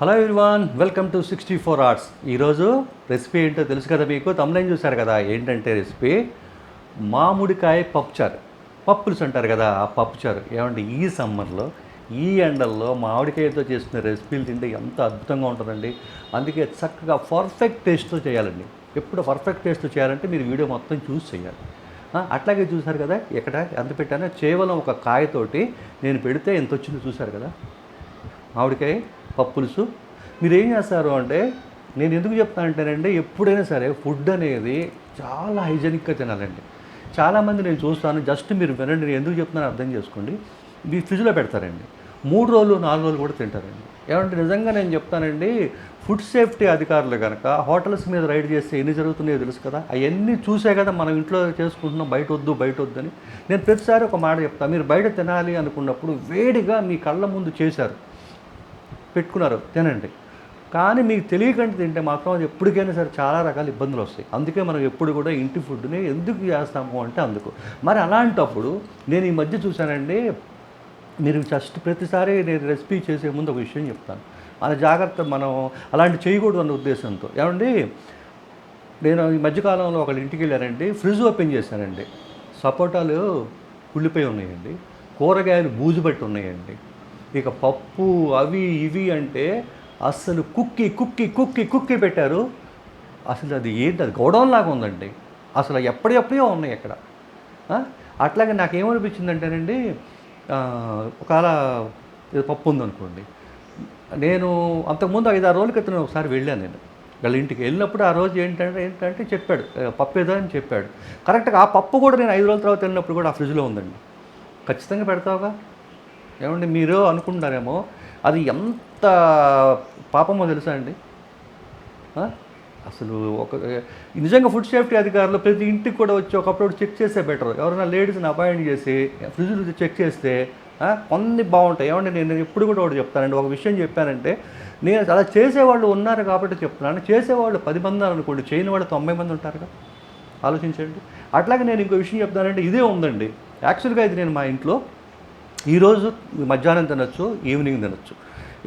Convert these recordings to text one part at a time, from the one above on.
Hello everyone welcome to sixty four arts ఈరోజు recipe ఏంటో తెలుసు కదా మీకు? తమ్లైన్ చూశారు కదా? ఏంటంటే రెసిపీ మామిడికాయ పప్పుచారు. పప్పులుసు అంటారు కదా ఆ పప్పుచారు. ఏమంటే ఈ సమ్మర్లో ఈ ఎండల్లో మామిడికాయతో చేసిన రెసిపీలు తింటే ఎంత అద్భుతంగా ఉంటుందండి. అందుకే చక్కగా పర్ఫెక్ట్ టేస్ట్తో చేయాలండి. ఎప్పుడు పర్ఫెక్ట్ టేస్ట్తో చేయాలంటే మీరు వీడియో మొత్తం చూస్ చేయాలి. అట్లాగే చూశారు కదా ఎక్కడ? ఎంత పెట్టానో? కేవలం ఒక కాయతోటి నేను పెడితే ఎంత వచ్చిందో చూశారు కదా? మామిడికాయ? పప్పులుసు. మీరు ఏం చేస్తారు అంటే నేను ఎందుకు చెప్తానంటేనండి ఎప్పుడైనా సరే ఫుడ్ అనేది చాలా హైజెనిక్గా తినాలండి. చాలామంది నేను చూస్తాను జస్ట్ మీరు వినండి నేను ఎందుకు చెప్తున్నాను అర్థం చేసుకోండి. మీ ఫ్రిడ్జ్లో పెడతారండి. మూడు రోజులు నాలుగు రోజులు కూడా తింటారండి. ఏమంటే నిజంగా నేను చెప్తానండి ఫుడ్ సేఫ్టీ అధికారులు కనుక హోటల్స్ మీద రైడ్ చేస్తే ఎన్ని జరుగుతున్నాయో తెలుసు కదా? అవన్నీ చూసే కదా మనం ఇంట్లో చేసుకుంటున్నాం బయట వద్దు బయట వద్దని నేను ప్రతిసారి ఒక మాట చెప్తాను మీరు బయట తినాలి అనుకున్నప్పుడు వేడిగా మీ కళ్ళ ముందు చేశారు. పెట్టుకున్నారు తినండి. కానీ మీకు తెలియకుండా తింటే మాత్రం అది ఎప్పటికైనా సరే చాలా రకాల ఇబ్బందులు వస్తాయి. అందుకే మనం ఎప్పుడు కూడా ఇంటి ఫుడ్ని ఎందుకు చేస్తాము అంటే అందుకు. మరి అలాంటప్పుడు నేను ఈ మధ్య చూశానండి మీరు జస్ట్ ప్రతిసారి నేను రెసిపీ చేసే ముందు ఒక విషయం చెప్తాను. మన జాగ్రత్త మనం అలాంటి చేయకూడదు అన్న ఉద్దేశంతో. ఏమండి? నేను ఈ మధ్యకాలంలో ఒకళ్ళ ఇంటికి వెళ్ళానండి ఫ్రిడ్జ్ ఓపెన్ చేశానండి. సపోటాలు కుళ్ళిపోయి ఉన్నాయండి కూరగాయలు బూజు పెట్టి ఉన్నాయండి. ఇక పప్పు అవి ఇవి అంటే అస్సలు కుక్కి కుక్కి కుక్కి కుక్కి పెట్టారు. అసలు అది ఏంటి? అది గోడౌన్ లాగా ఉందండి. అసలు ఎప్పటికప్పుడే ఉన్నాయి అక్కడ. అట్లాగే నాకేమనిపించిందంటేనండి ఆ, ఒకవేళ పప్పు ఉందనుకోండి నేను అంతకుముందు ఐదు ఆరు రోజుల క్రితం ఒకసారి వెళ్ళాను నేను. వాళ్ళ ఇంటికి వెళ్ళినప్పుడు ఆ రోజు ఏంటంటే ఏంటంటే చెప్పాడు. పప్పు ఏదో అని చెప్పాడు. కరెక్ట్గా ఆ పప్పు కూడా నేను ఐదు రోజుల తర్వాత వెళ్ళినప్పుడు కూడా ఆ ఫ్రిడ్జ్లో ఉందండి. ఖచ్చితంగా పెడతావుగా? ఏమండి మీరు అనుకుంటారేమో అది ఎంత పాపమో తెలుసా అండి? అసలు ఒక నిజంగా ఫుడ్ సేఫ్టీ అధికారులు ప్రతి ఇంటికి కూడా వచ్చి ఒకప్పుడు చెక్ చేస్తే బెటర్ ఎవరైనా లేడీస్ని అపాయింట్ చేసి ఫ్రిడ్జ్ చెక్ చేస్తే కొన్ని బాగుంటాయి. ఏమంటే నేను ఎప్పుడు కూడా ఒకటి చెప్తానండి. ఒక విషయం చెప్పానంటే నేను అలా చేసేవాళ్ళు ఉన్నారు కాబట్టి చెప్తున్నాను. చేసేవాళ్ళు పది మంది అనుకోండి చేయని వాళ్ళు తొంభై మంది ఉంటారుగా? ఆలోచించండి. అట్లాగే నేను ఇంకో విషయం చెప్తానంటే ఇదే ఉందండి. యాక్చువల్గా ఇది నేను మా ఇంట్లో ఈరోజు మధ్యాహ్నం తినొచ్చు ఈవినింగ్ తినొచ్చు.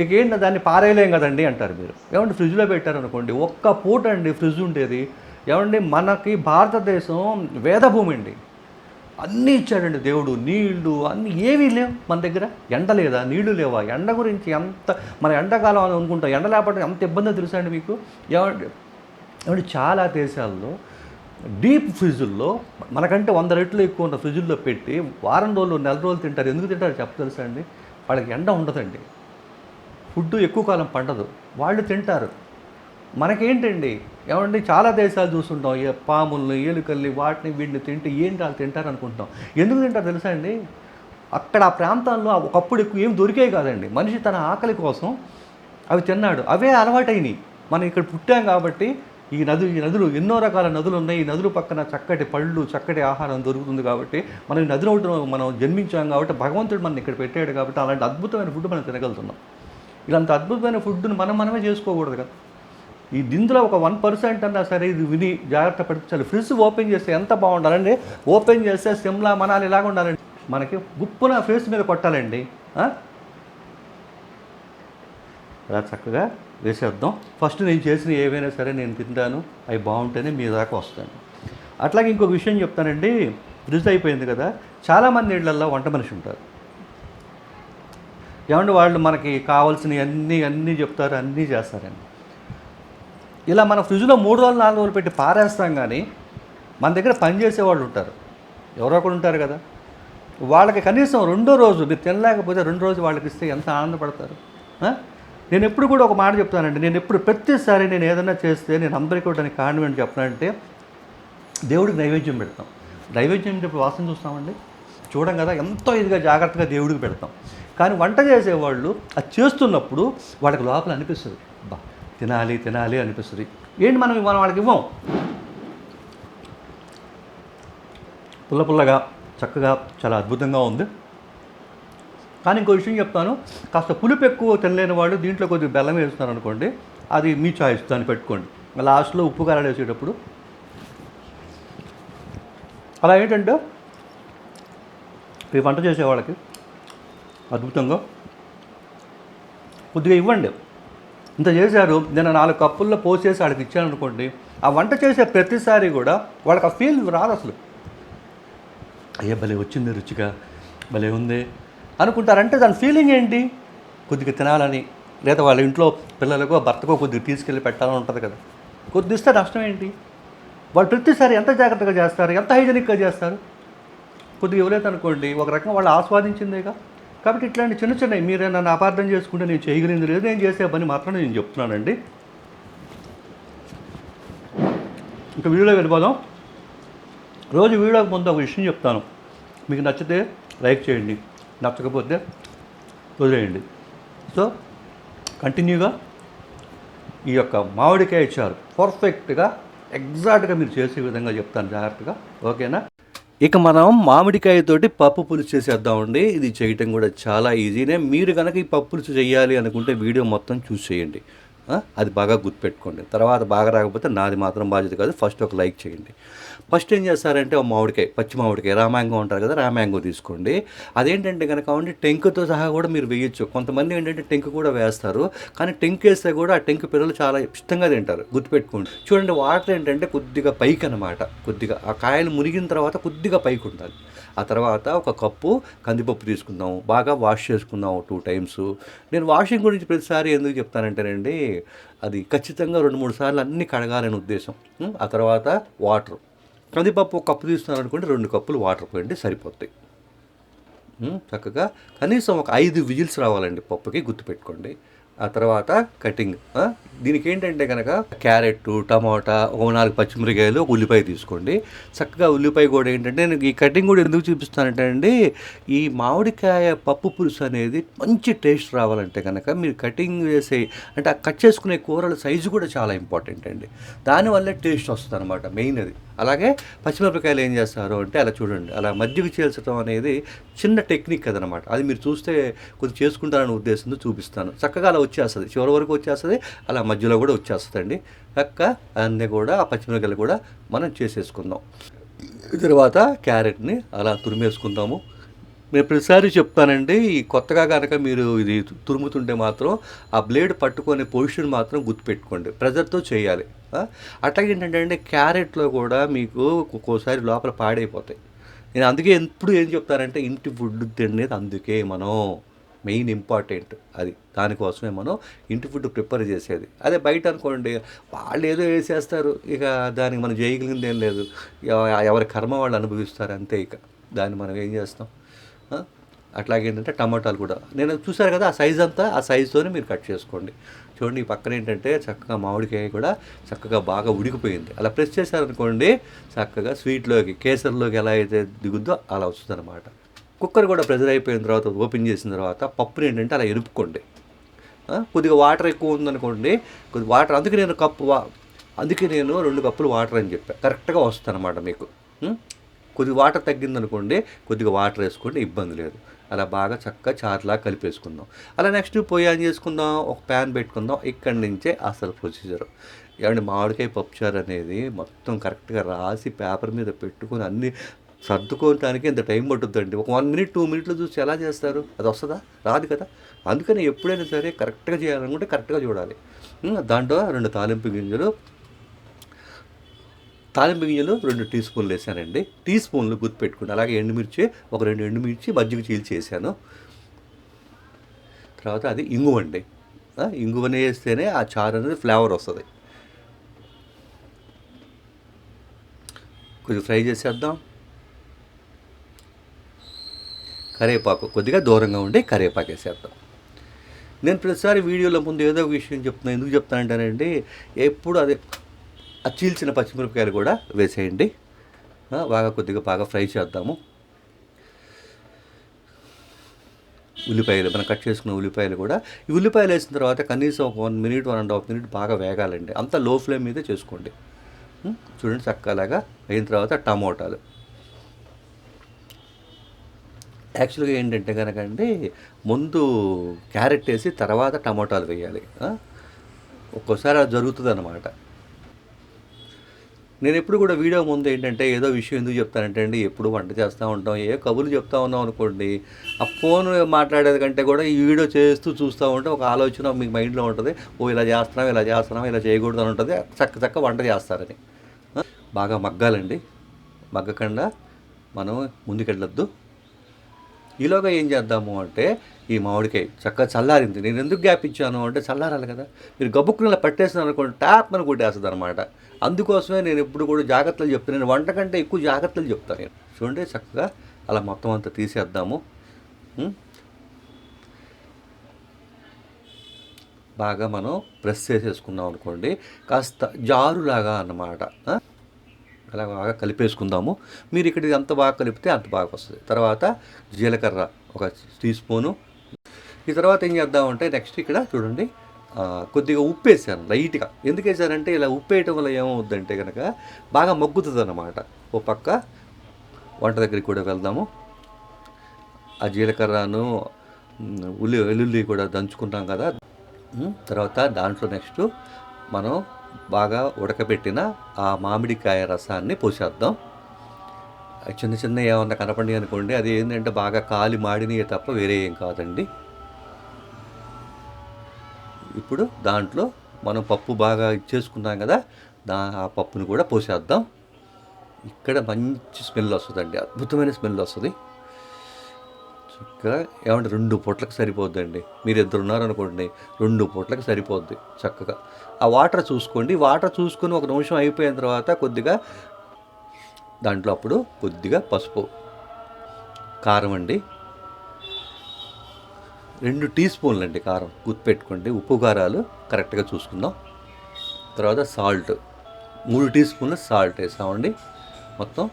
ఇక ఏంటి దాన్ని పారేయలేం కదండి అంటారు మీరు. ఏమంటే ఫ్రిడ్జ్లో పెట్టారనుకోండి ఒక్క పూట అండి ఫ్రిడ్జ్ ఉండేది. ఏమండి మనకి భారతదేశం వేదభూమి అండి. అన్నీ ఇచ్చాడండి దేవుడు నీళ్ళు అన్నీ ఏమీ లేవు మన దగ్గర. ఎండ లేదా? నీళ్ళు లేవా? ఎండ గురించి ఎంత మన ఎండాకాలం అని అనుకుంటాం. ఎండ లేకపోతే ఎంత ఇబ్బందో తెలుసా అండి మీకు? ఏమంటే ఏమంటే చాలా దేశాల్లో డీప్ ఫ్రిడ్జుల్లో మనకంటే వంద రెట్లు ఎక్కువ ఉన్న ఫ్రిడ్జుల్లో పెట్టి వారం రోజులు నెల రోజులు తింటారు. ఎందుకు తింటారు చెప్ప తెలుసా అండి? వాళ్ళకి ఎండ ఉండదండి. ఫుడ్ ఎక్కువ కాలం పండదు. వాళ్ళు తింటారు. మనకేంటండి? ఏమండి? చాలా దేశాలు చూస్తుంటాం. ఏ పాముల్ని ఎలుకల్ని వాటిని వీటిని తింటే ఏంటి వాళ్ళు తింటారు అనుకుంటాం ఎందుకు తింటారు తెలుసా అండి? అక్కడ ఆ ప్రాంతాల్లో ఒకప్పుడు ఎక్కువ ఏం దొరికేవి కాదండి. మనిషి తన ఆకలి కోసం అవి తిన్నాడు. అవే అలవాటైనవి మనం ఇక్కడ పుట్టాం కాబట్టి ఈ నదులు ఈ నదులు ఎన్నో రకాల నదులు ఉన్నాయి. ఈ నదుల పక్కన చక్కటి పళ్ళు చక్కటి ఆహారం దొరుకుతుంది కాబట్టి మనం ఈ నదులు ఒకటి మనం జన్మించాం కాబట్టి భగవంతుడు మనం ఇక్కడ పెట్టాడు కాబట్టి అలాంటి అద్భుతమైన ఫుడ్ మనం తినగలుగుతున్నాం. ఇలాంటి అద్భుతమైన ఫుడ్ను మనం మనమే చేసుకోకూడదు కదా. ఈ దీంట్లో ఒక వన్ పర్సెంట్ అన్నా సరే ఇది విని జాగ్రత్త పడితే చాలు. ఫ్రిడ్జ్ ఓపెన్ చేస్తే ఎంత బాగుండాలండి? ఓపెన్ చేస్తే సిమ్లా మనాలి ఇలాగ ఉండాలండి? మనకి గుప్పున ఫేస్ మీద కొట్టాలండి. అలా చక్కగా వేసేద్దాం. ఫస్ట్ నేను చేసిన ఏవైనా సరే నేను తింటాను అవి బాగుంటేనే మీ దాకా వస్తాను. అట్లాగే ఇంకొక విషయం చెప్తానండి ఫ్రిడ్జ్ అయిపోయింది కదా చాలామంది ఇళ్ళల్లో వంట మనిషి ఉంటారు. ఏమంటే వాళ్ళు మనకి కావాల్సినవి అన్నీ అన్నీ చెప్తారు అన్నీ చేస్తారండి. ఇలా మన ఫ్రిడ్జ్లో మూడు రోజులు నాలుగు రోజులు పెట్టి పారేస్తాం కానీ మన దగ్గర పనిచేసే వాళ్ళు ఉంటారు. ఎవరో ఒకరు ఉంటారు కదా. వాళ్ళకి కనీసం రెండో రోజు మీరు తినలేకపోతే రెండు రోజు వాళ్ళకి ఇస్తే ఎంత ఆనందపడతారు? నేను ఎప్పుడు కూడా ఒక మాట చెప్తానండి. నేను ఎప్పుడు ప్రతిసారి నేను ఏదైనా చేస్తే నేను అందరికీ కూడా దానికి కారణం ఏంటి చెప్పానంటే దేవుడికి నైవేద్యం పెడతాం. నైవేద్యం చెప్పి వాసన చూస్తామండి? చూడం కదా ఎంతో ఇదిగా జాగ్రత్తగా దేవుడికి పెడతాం. కానీ వంట చేసేవాళ్ళు అది చేస్తున్నప్పుడు వాళ్ళకి లోపల అనిపిస్తుంది బా తినాలి తినాలి అనిపిస్తుంది. ఏంటి మనం మనం వాళ్ళకి ఇవ్వం? పుల్ల పుల్లగా చక్కగా చాలా అద్భుతంగా ఉంది. కానీ ఇంకో విషయం చెప్తాను. కాస్త పులుపు ఎక్కువ తినలేని వాళ్ళు దీంట్లో కొద్దిగా బెల్లం వేస్తున్నారు అనుకోండి అది మీ చాయిస్ దాన్ని పెట్టుకోండి. లాస్ట్లో ఉప్పు కారాలు వేసేటప్పుడు. అలా ఏంటంటే ఈ వంట చేసే వాళ్ళకి అద్భుతంగా కొద్దిగా ఇవ్వండి. ఇంత చేశారు నేను నాలుగు కప్పుల్లో పోసేసి వాడికి ఇచ్చాను అనుకోండి ఆ వంట చేసే ప్రతిసారి కూడా వాళ్ళకి ఆ ఫీల్ రాదు అసలు అయ్యా భలే వచ్చింది రుచిగా భలే ఉంది. అనుకుంటారంటే దాని ఫీలింగ్ ఏంటి? కొద్దిగా తినాలని. లేదా వాళ్ళ ఇంట్లో పిల్లలకో భర్తకో కొద్దిగా తీసుకెళ్ళి పెట్టాలని ఉంటుంది కదా. కొద్ది ఇస్తే నష్టం ఏంటి? వాళ్ళు ప్రతిసారి ఎంత జాగ్రత్తగా చేస్తారు? ఎంత హైజెనిక్గా చేస్తారు? కొద్దిగా ఇవ్వలేదు అనుకోండి ఒక రకంగా వాళ్ళు ఆస్వాదించిందేగా? కాబట్టి ఇట్లాంటి చిన్న చిన్నవి మీరే నన్ను అపార్థం చేసుకుంటే నేను చేయగలిగింది లేదు నేను చేసే పని మాత్రం నేను చెప్తున్నానండి. ఇంకా వీడియోలో వెళ్ళిపోదాం. రోజు వీడియోకి ముందు ఒక విషయం చెప్తాను. మీకు నచ్చితే లైక్ చేయండి. నచ్చకపోతే వదిలేయండి. సో కంటిన్యూగా ఈ యొక్క మామిడికాయ చారు పర్ఫెక్ట్గా ఎగ్జాక్ట్గా మీరు చేసే విధంగా చెప్తాను. జాగ్రత్తగా. ఓకేనా? ఇక మనం మామిడికాయతోటి పప్పు పులుసు చేసేద్దామండి. ఇది చేయటం కూడా చాలా ఈజీనే మీరు కనుక ఈ పప్పు పులుసు చేయాలి అనుకుంటే వీడియో మొత్తం చూసి చేయండి అది బాగా గుర్తుపెట్టుకోండి. తర్వాత బాగా రాకపోతే నాది మాత్రం బాధ్యత కాదు. ఫస్ట్ ఒక లైక్ చేయండి. ఫస్ట్ ఏం చేస్తారంటే ఒక మామిడికాయ పచ్చి మామిడికాయ రామాంగం అంటారు కదా రామాంగం తీసుకోండి. అదేంటంటే కనుక ఉండి టెంకుతో సహా కూడా మీరు వేయొచ్చు. కొంతమంది ఏంటంటే టెంకు కూడా వేస్తారు. కానీ టెంక్ వేస్తే కూడా ఆ టెంకు పిల్లలు చాలా ఇష్టంగా తింటారు. గుర్తుపెట్టుకోండి. చూడండి వాటర్ ఏంటంటే కొద్దిగా పైకి అనమాట కొద్దిగా ఆ కాయలు మునిగిన తర్వాత కొద్దిగా పైకి ఉండాలి ఆ తర్వాత ఒక కప్పు కందిపప్పు తీసుకుందాం. బాగా వాష్ చేసుకుందాం టూ టైమ్స్. నేను వాషింగ్ గురించి ప్రతిసారి ఎందుకు చెప్తానంటేనండి అది ఖచ్చితంగా రెండు మూడు సార్లు అన్నీ కడగాలని ఉద్దేశం. ఆ తర్వాత వాటర్. కందిపప్పు ఒక కప్పు తీసుకున్నారనుకోండి రెండు కప్పులు వాటర్ పోయండి సరిపోతాయి. చక్కగా కనీసం ఒక ఐదు విజిల్స్ రావాలండి పప్పుకి గుర్తుపెట్టుకోండి. ఆ తర్వాత కటింగ్ దీనికి ఏంటంటే కనుక క్యారెట్ టమాటా ఒక నాలుగు పచ్చిమిరకాయలు ఉల్లిపాయ తీసుకోండి. చక్కగా ఉల్లిపాయ కూడా ఏంటంటే నేను ఈ కటింగ్ కూడా ఎందుకు చూపిస్తానంటే అండి ఈ మామిడికాయ పప్పు పులుసు అనేది మంచి టేస్ట్ రావాలంటే కనుక మీరు కటింగ్ చేసే అంటే ఆ కట్ చేసుకునే కూరల సైజు కూడా చాలా ఇంపార్టెంట్ అండి. దానివల్లే టేస్ట్ వస్తుంది అనమాట మెయిన్ అది. అలాగే పచ్చిమిరపకాయలు ఏం చేస్తారు అంటే అలా చూడండి అలా మధ్యకి చేల్చడం అనేది చిన్న టెక్నిక్ అదనమాట. అది మీరు చూస్తే కొద్దిగా చేసుకుంటారనే ఉద్దేశంతో చూపిస్తాను. చక్కగా అలా వచ్చేస్తుంది. చివరి వరకు వచ్చేస్తుంది. అలా మధ్యలో కూడా వచ్చేస్తుందండి. చక్క అన్నీ కూడా ఆ పచ్చిమిరపకాయలు కూడా మనం చేసేసుకుందాం. తర్వాత క్యారెట్ని అలా తురిమేసుకుందాము. నేను ప్రతిసారి చెప్తానండి ఈ కొత్తగా కనుక మీరు ఇది తురుముతుంటే మాత్రం ఆ బ్లేడ్ పట్టుకునే పొజిషన్ మాత్రం గుర్తుపెట్టుకోండి. ప్రెజర్తో చేయాలి. అట్లాగే ఏంటంటే క్యారెట్లో కూడా మీకు ఒక్కోసారి లోపల పాడైపోతాయి. నేను అందుకే ఎప్పుడు ఏం చెప్తానంటే ఇంటి ఫుడ్ తినేది అందుకే మనం మెయిన్ ఇంపార్టెంట్ అది. దానికోసమే మనం ఇంటి ఫుడ్ ప్రిపేర్ చేసేది. అదే బయట అనుకోండి వాళ్ళు ఏదో వేసేస్తారు ఇక దానికి మనం చేయగలిగింది ఏం లేదు. ఎవరి కర్మ వాళ్ళు అనుభవిస్తారు అంతే ఇక. దాన్ని మనం ఏం చేస్తాం? అట్లాగేంటంటే అట్లాగే ఏంటంటే టమాటాలు కూడా. నేను చూసారు కదా ఆ సైజ్ అంతా ఆ సైజుతోనే మీరు కట్ చేసుకోండి. చూడండి ఈ పక్కన ఏంటంటే చక్కగా మామిడికాయ కూడా చక్కగా బాగా ఉడికిపోయింది. అలా ప్రెస్ చేశారనుకోండి చక్కగా స్వీట్లోకి కేసర్లోకి ఎలా అయితే దిగుద్దో అలా వస్తుంది అనమాట కుక్కర్ కూడా ప్రెజర్ అయిపోయిన తర్వాత ఓపెన్ చేసిన తర్వాత పప్పుని ఏంటంటే అలా ఎరుపుకోండి. కొద్దిగా వాటర్ ఎక్కువ ఉందనుకోండి కొద్ది వాటర్ అందుకే నేను కప్పు వా అందుకే నేను రెండు కప్పులు వాటర్ అని చెప్పాను కరెక్ట్గా వస్తుంది అనమాట మీకు. కొద్దిగా వాటర్ తగ్గిందనుకోండి కొద్దిగా వాటర్ వేసుకోండి ఇబ్బంది లేదు. అలా బాగా చక్కగా చారులా కలిపేసుకుందాం. అలా నెక్స్ట్ పొయ్యి ఆన్ చేసుకుందాం? ఒక ప్యాన్ పెట్టుకుందాం. ఇక్కడి నుంచే అసలు ప్రొసీజర్. ఏమంటే మామిడికాయ పప్పుచారు అనేది మొత్తం కరెక్ట్గా రాసి పేపర్ మీద పెట్టుకొని అన్ని సర్దుకోవటానికి ఇంత టైం పట్టుద్దండి. ఒక వన్ మినిట్ టూ మినిట్లో చూసి ఎలా చేస్తారు? అది వస్తుందా? రాదు కదా. అందుకని ఎప్పుడైనా సరే కరెక్ట్గా చేయాలనుకుంటే కరెక్ట్గా చూడాలి. దాంట్లో రెండు తాలింపు గింజలు తాలింపు గింజలు రెండు టీ స్పూన్లు వేసానండి. టీ స్పూన్లు గుర్తుపెట్టుకోండి. అలాగే ఎండుమిర్చి ఒక రెండు ఎండుమిర్చి మజ్జిగ చీల్చి వేసాను తర్వాత అది ఇంగువ అండి. ఇంగువని వేస్తేనే ఆ చారు అనేది ఫ్లేవర్ వస్తుంది. కొద్దిగా ఫ్రై చేసేద్దాం. కరివేపాకు కొద్దిగా దూరంగా ఉండి కరివేపాకు వేసేద్దాం. నేను ప్రతిసారి వీడియోలో ముందు ఏదో ఒక విషయం చెప్తున్నాను ఎందుకు చెప్తానంటానండి ఎప్పుడు అదే చీల్చిన పచ్చిమిరపకాయలు కూడా వేసేయండి. బాగా కొద్దిగా బాగా ఫ్రై చేద్దాము. ఉల్లిపాయలు మనం కట్ చేసుకున్న ఉల్లిపాయలు కూడా. ఈ ఉల్లిపాయలు వేసిన తర్వాత కనీసం ఒక one minute one and half minute బాగా వేగాలండి. అంతా లో ఫ్లేమ్ మీదే చేసుకోండి. చూడండి చక్కలాగా అయిన తర్వాత టమోటాలు. యాక్చువల్గా ఏంటంటే కనుకండి ముందు క్యారెట్ వేసి తర్వాత టమోటాలు వేయాలి. ఒక్కోసారి అది జరుగుతుంది అనమాట నేను ఎప్పుడు కూడా వీడియో ముందు ఏంటంటే ఏదో విషయం ఎందుకు చెప్తానంటే అండి ఎప్పుడు వంట చేస్తూ ఉంటాం ఏ కబుర్లు చెప్తా ఉన్నాం అనుకోండి ఆ ఫోన్ మాట్లాడేది కంటే కూడా ఈ వీడియో చేస్తూ చూస్తూ ఉంటే ఒక ఆలోచన మీకు మైండ్లో ఉంటుంది. ఓ ఇలా చేస్తున్నాం ఇలా చేస్తున్నాం ఇలా చేయకూడదు అని ఉంటుంది. చక్క చక్క వంట చేస్తారని. బాగా మగ్గాలండి. మగ్గకుండా మనం ముందుకెళ్ళొద్దు. ఈలోగా ఏం చేద్దాము అంటే ఈ మామిడికాయ చక్కగా చల్లారింది. నేను ఎందుకు గ్యాప్ ఇచ్చాను అంటే చల్లారాలి కదా. మీరు గబుక్కుని ఇలా అనుకోండి ట్యాప్ అని కొట్టేస్తుంది అనమాట అందుకోసమే నేను ఎప్పుడు కూడా జాగ్రత్తలు చెప్తాను. నేను వంట కంటే ఎక్కువ జాగ్రత్తలు చెప్తాను నేను. చూడండి చక్కగా అలా మొత్తం అంతా తీసేద్దాము. బాగా మనం ప్రెస్ చేసేసుకున్నాం అనుకోండి. కాస్త జారులాగా అన్నమాట. అలా బాగా కలిపేసుకుందాము. మీరు ఇక్కడ ఎంత బాగా కలిపితే అంత బాగా వస్తుంది. తర్వాత జీలకర్ర ఒక టీ స్పూను ఈ తర్వాత ఏం చేద్దామంటే నెక్స్ట్ ఇక్కడ చూడండి. కొద్దిగా ఉప్పు వేసాను లైట్గా. ఎందుకు వేసానంటే ఇలా ఉప్పు వేయటం వల్ల ఏమవుద్దంటే కనుక బాగా మగ్గుతుంది అన్నమాట ఓ పక్క వంట దగ్గరికి కూడా వెళ్దాము. ఆ జీలకర్రను ఉల్లి వెల్లుల్లి కూడా దంచుకుంటాం కదా. తర్వాత దాంట్లో నెక్స్ట్ మనం బాగా ఉడకబెట్టిన ఆ మామిడికాయ రసాన్ని పోసేద్దాం. చిన్న చిన్న ఏమన్నా కనపడి అనుకోండి అది ఏంటంటే బాగా కాలి మాడినవి తప్ప వేరే ఏం కాదండి. ఇప్పుడు దాంట్లో మనం పప్పు బాగా ఇచ్చేసుకున్నాం కదా దా ఆ పప్పును కూడా పోసేద్దాం. ఇక్కడ మంచి స్మెల్ వస్తుందండి అద్భుతమైన స్మెల్ వస్తుంది. చక్కగా ఏమంటే రెండు పూట్లకు సరిపోద్దండి. మీరు ఇద్దరు ఉన్నారనుకోండి రెండు పూట్లకు సరిపోద్ది చక్కగా. ఆ వాటర్ చూసుకోండి వాటర్ చూసుకొని ఒక నిమిషం అయిపోయిన తర్వాత కొద్దిగా దాంట్లో అప్పుడు కొద్దిగా పసుపు కారం అండి. రెండు టీ స్పూన్లు అండి కారం గుర్తుపెట్టుకోండి. ఉప్పు కారాలు కరెక్ట్గా చూసుకుందాం. తర్వాత సాల్ట్. మూడు టీ స్పూన్లు సాల్ట్ వేసామండి. మొత్తం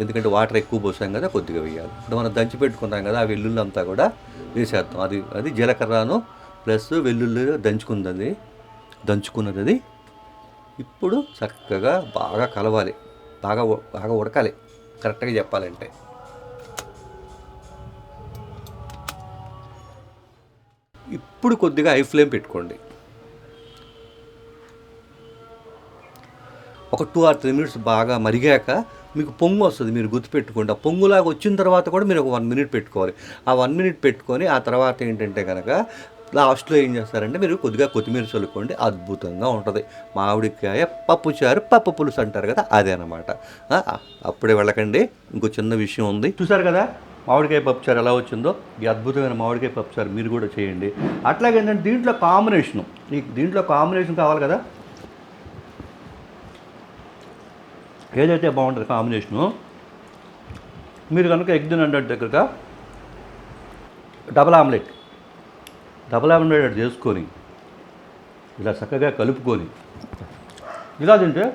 ఎందుకంటే వాటర్ ఎక్కువ పోసాం కదా కొద్దిగా వేయాలి. ఇప్పుడు మనం దంచి పెట్టుకున్నాం కదా ఆ వెల్లుల్లి అంతా కూడా వేసేద్దాం. అది అది జీలకర్రను ప్లస్ వెల్లుల్లి దంచుకున్నది దంచుకున్నది అది ఇప్పుడు చక్కగా బాగా కలవాలి. బాగా బాగా ఉడకాలి. కరెక్ట్గా చెప్పాలంటే. ఇప్పుడు కొద్దిగా ఐ ఫ్లేమ్ పెట్టుకోండి. ఒక టూ ఆర్ త్రీ మినిట్స్ బాగా మరిగాక మీకు పొంగు వస్తుంది మీరు గుర్తుపెట్టుకోండి. ఆ పొంగులాగా వచ్చిన తర్వాత కూడా మీరు ఒక వన్ మినిట్ పెట్టుకోవాలి. ఆ వన్ మినిట్ పెట్టుకొని ఆ తర్వాత ఏంటంటే కనుక లాస్ట్లో ఏం చేస్తారంటే మీరు కొద్దిగా కొత్తిమీర చల్లుకోండి. అద్భుతంగా ఉంటుంది. మామిడికాయ పప్పు చారు పప్పు పులుసు అంటారు కదా అదే అనమాట అప్పుడే వెళ్ళకండి. ఇంకో చిన్న విషయం ఉంది. చూసారు కదా? మామిడికాయ పప్పుచారు ఎలా వచ్చిందో ఈ అద్భుతమైన మామిడికాయ పప్పుచారు మీరు కూడా చేయండి. అట్లాగే ఏంటంటే దీంట్లో కాంబినేషను. ఈ దీంట్లో కాంబినేషన్ కావాలి కదా? ఏదైతే బాగుంటుంది కాంబినేషను. మీరు కనుక ఎగ్ తినండి దగ్గరగా డబల్ ఆమ్లెట్ డబల్ ఆమ్లెట్ చేసుకొని ఇలా చక్కగా కలుపుకొని ఇలా తింటే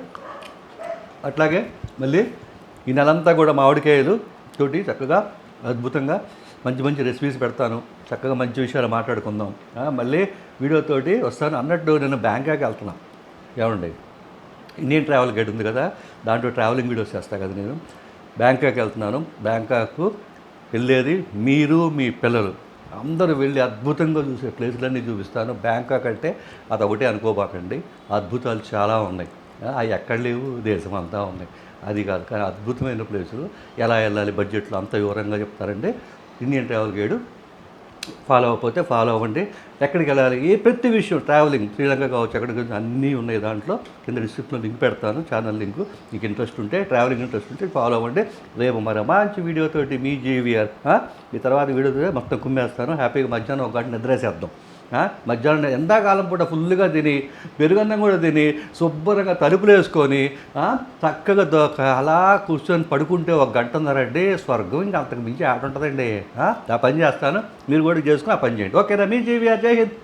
అట్లాగే మళ్ళీ ఈ నెలంతా కూడా మామిడికాయలు తోటి చక్కగా అద్భుతంగా మంచి మంచి రెసిపీస్ పెడతాను. చక్కగా మంచి విషయాలు మాట్లాడుకుందాం. మళ్ళీ వీడియోతోటి వస్తాను. అన్నట్టు నేను బ్యాంకాక్ వెళ్తున్నాను ఏమండి? ఇండియన్ ట్రావెల్ గైడ్ ఉంది కదా దాంట్లో ట్రావెలింగ్ వీడియోస్ చేస్తాను కదా నేను. బ్యాంకాక్ వెళ్తున్నాను. బ్యాంకాక్ వెళ్ళేది మీరు మీ పిల్లలు. అందరూ వెళ్ళి అద్భుతంగా చూసే ప్లేసులన్నీ చూపిస్తాను. బ్యాంకాక్ అంటే అది ఒకటే అనుకోబాకండి. అద్భుతాలు చాలా ఉన్నాయి. అవి ఎక్కడ లేవు దేశం అంతా ఉన్నాయి అది కాదు. కానీ అద్భుతమైన ప్లేసులు ఎలా వెళ్ళాలి బడ్జెట్లో అంత వివరంగా చెప్తారండి. ఇండియన్ ట్రావెల్ గైడు ఫాలో అవ్వకపోతే ఫాలో అవ్వండి. ఎక్కడికి వెళ్ళాలి? ఏ ప్రతి విషయం ట్రావెలింగ్ శ్రీలంక కావచ్చు ఎక్కడికి అన్నీ ఉన్నాయి దాంట్లో. కింద డిస్క్రిప్షన్లో లింక్ పెడతాను ఛానల్ లింక్. మీకు ఇంట్రెస్ట్ ఉంటే ట్రావెలింగ్ ఇంట్రెస్ట్ ఉంటే ఫాలో అవ్వండి. రేపు మరి మంచి వీడియోతోటి మీ జేవిఆర్ ఈ తర్వాత వీడియో మొత్తం కుమ్మేస్తాను. హ్యాపీగా మధ్యాహ్నం ఒక గంట నిద్రేసేద్దాం. మధ్యాహ్నం ఎండాకాలం పూట ఫుల్గా తిని పెరుగన్నం కూడా తిని శుభ్రంగా తలుపులు వేసుకొని చక్కగా అలా కూర్చొని పడుకుంటే ఒక గంటన్నరండి స్వర్గం ఇంకా అంతకు మించి ఆట ఉంటుందండి ఆ పని చేస్తాను మీరు కూడా చేసుకుని ఆ పని చేయండి. ఓకేనా మీ జీవి జై హింద్.